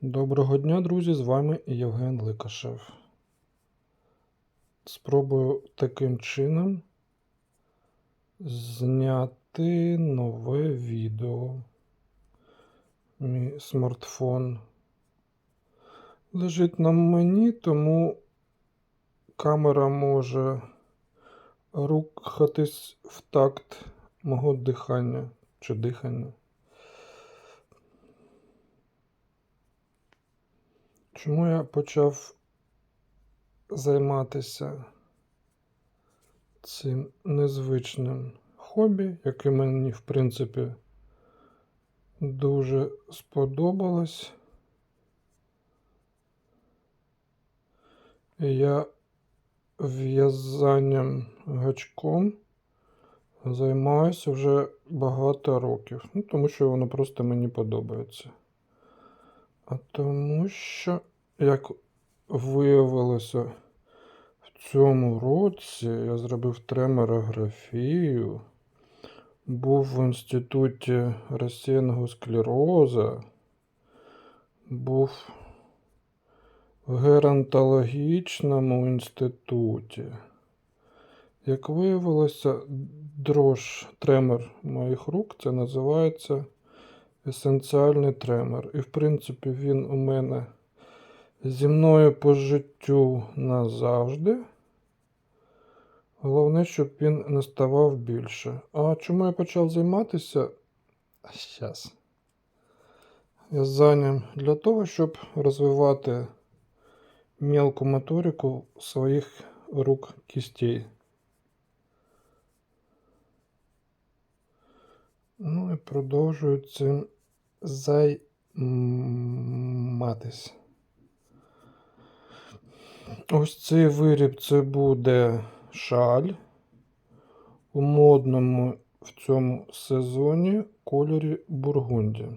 Доброго дня, друзі! З вами Євген Ликашев. Спробую таким чином зняти нове відео. Мій смартфон лежить на мені, тому камера може рухатись в такт мого дихання чи дихання. Чому я почав займатися цим незвичним хобі, яке мені, в принципі, дуже сподобалось. Я в'язанням гачком займаюся вже багато років. Ну, тому що воно просто мені подобається. А тому що, як виявилося, в цьому році я зробив треморографію, був в інституті розсіяного склероза, був в геронтологічному інституті. Як виявилося, дрож тремор моїх рук це називається есенціальний тремор. І, в принципі, він у мене зі мною по життю назавжди. Головне, щоб він не ставав більше. А чому я почав займатися? Щас. Я зайням для того, щоб розвивати мелку моторику своїх рук кістей. Ну і продовжую цим займатися. Ось цей виріб це буде шаль у модному в цьому сезоні кольорі бургунді.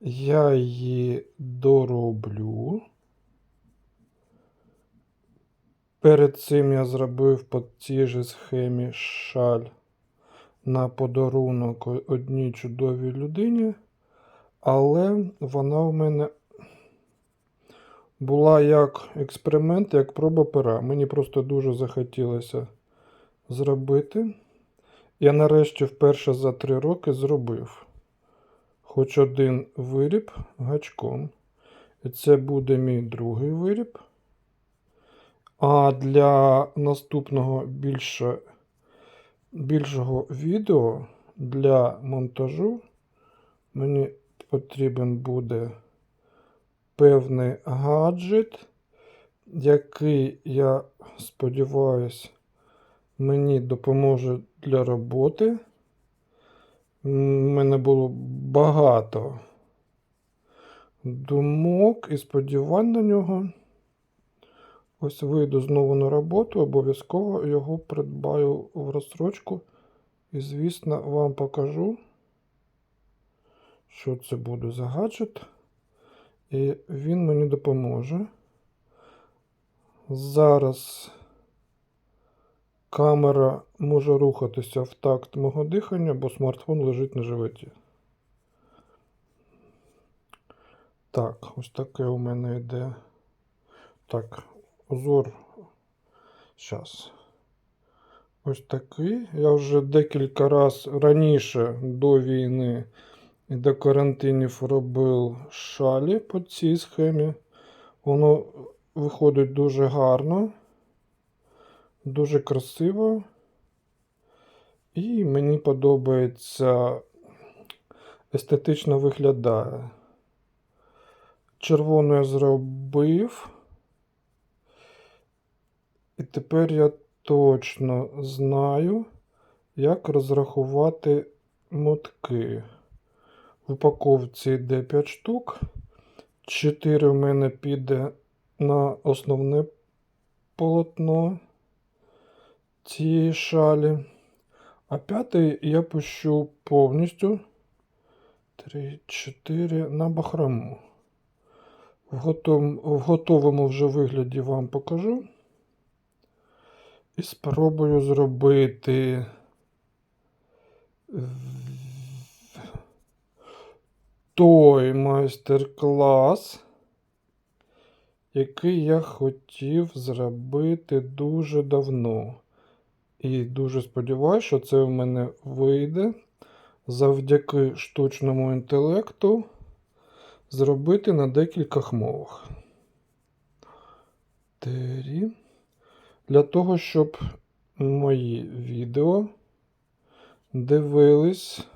Я її дороблю. Перед цим я зробив по цій же схемі шаль на подарунок одній чудовій людині, але вона в мене була як експеримент, як проба пера. Мені просто дуже захотілося зробити. Я нарешті вперше за три роки зробив хоч один виріб гачком. І це буде мій другий виріб. А для наступного більше, більшого відео для монтажу мені потрібен буде певний гаджет, який, я сподіваюся, мені допоможе для роботи. У мене було багато думок і сподівань на нього. Ось вийду знову на роботу, обов'язково його придбаю в розстрочку. І, звісно, вам покажу, що це буде за гаджет. І він мені допоможе. Зараз камера може рухатися в такт мого дихання, бо смартфон лежить на животі. Так, ось таке у мене йде. Так, узор. Зараз. Ось такий. Я вже декілька разів раніше до війни і до карантинів робив шалі по цій схемі. Воно виходить дуже гарно, дуже красиво. І мені подобається естетично виглядає. Червону я зробив. І тепер я точно знаю, як розрахувати мотки. В упаковці йде 5 штук. 4 в мене піде на основне полотно цієї шалі. А п'ятий я пущу повністю 3-4 на бахрому. В готовому вже вигляді вам покажу. І спробую зробити той майстер-клас, який я хотів зробити дуже давно. І дуже сподіваюся, що це в мене вийде завдяки штучному інтелекту зробити на декількох мовах. Тері. Для того, щоб мої відео дивились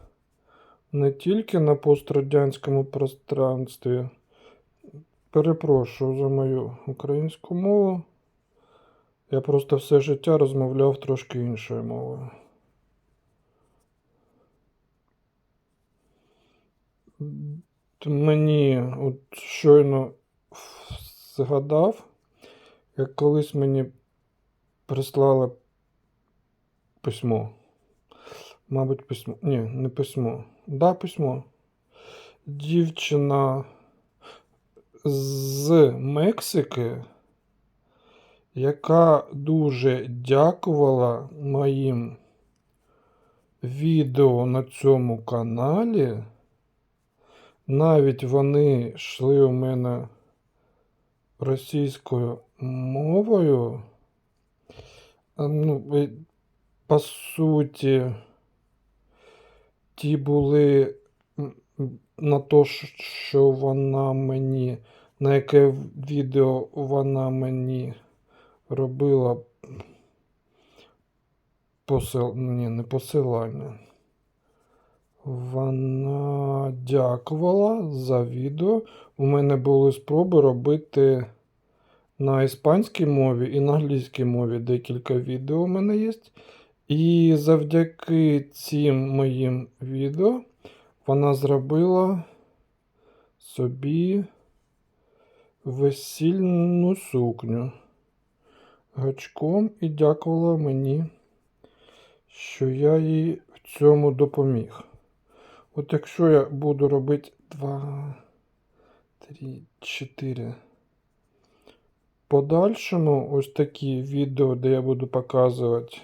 не тільки на пострадянському пространстві. Перепрошую за мою українську мову. Я просто все життя розмовляв трошки іншою мовою. Мені от щойно згадав, як колись мені прислали письмо. Мабуть, письмо. Ні, не письмо. Да, письмо. Дівчина з Мексики, яка дуже дякувала моїм відео на цьому каналі. Навіть вони йшли у мене російською мовою. А, Ну, по суті, ті були на то, що вона мені, на яке відео вона мені робила посил... Ні, не посилання. Вона дякувала за відео. У мене були спроби робити на іспанській мові і на англійській мові декілька відео у мене є. І завдяки цим моїм відео вона зробила собі весільну сукню гачком і дякувала мені, що я їй в цьому допоміг. От якщо я буду робити 2, 3, 4. Подальшому ось такі відео, де я буду показувати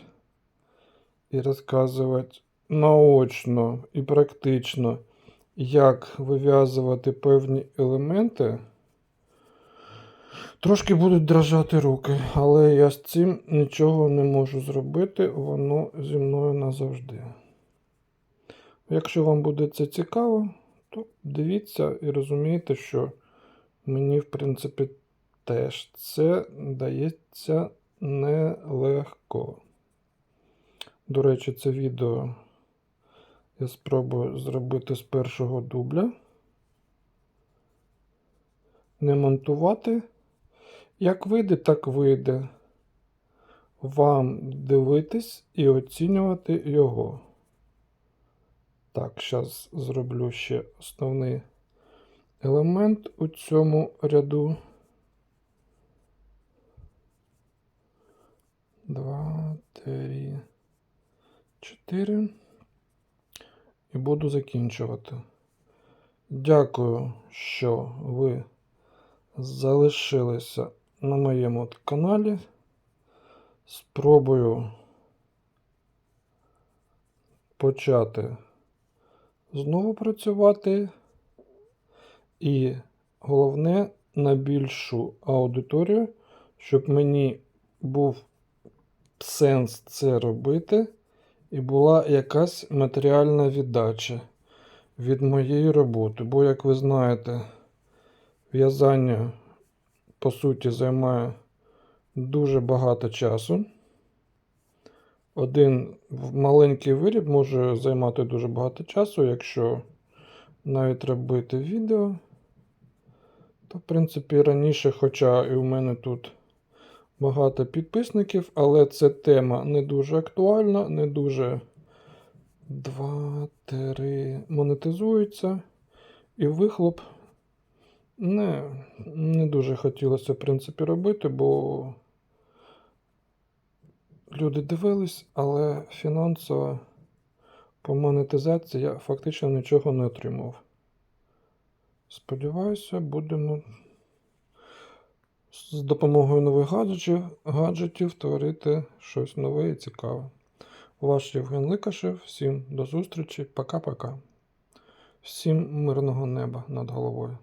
і розказувати наочно і практично, як вив'язувати певні елементи. Трошки будуть дрожати руки, але я з цим нічого не можу зробити, воно зі мною назавжди. Якщо вам буде це цікаво, то дивіться і розумієте, що мені, в принципі, теж це дається нелегко. До речі, це відео я спробую зробити з першого дубля. Не монтувати. Як вийде, так вийде. Вам дивитись і оцінювати його. Так, зараз зроблю ще основний елемент у цьому ряду. Два, три, чотири. І буду закінчувати. Дякую, що ви залишилися на моєму каналі. Спробую почати знову працювати. І головне на більшу аудиторію, щоб мені був сенс це робити, і була якась матеріальна віддача від моєї роботи. Бо, як ви знаєте, в'язання, по суті, займає дуже багато часу. Один маленький виріб може займати дуже багато часу, якщо навіть робити відео. То, в принципі, раніше, хоча і у мене тут багато підписників, але ця тема не дуже актуальна, не дуже 2-3 монетизується. І вихлоп не, не дуже хотілося, в принципі, робити, бо люди дивились, але фінансово по монетизації я фактично нічого не отримав. Сподіваюся, будемо з допомогою нових гаджетів, гаджетів творити щось нове і цікаве. Ваш Євген Ликашев. Всім до зустрічі. Пока-пока. Всім мирного неба над головою.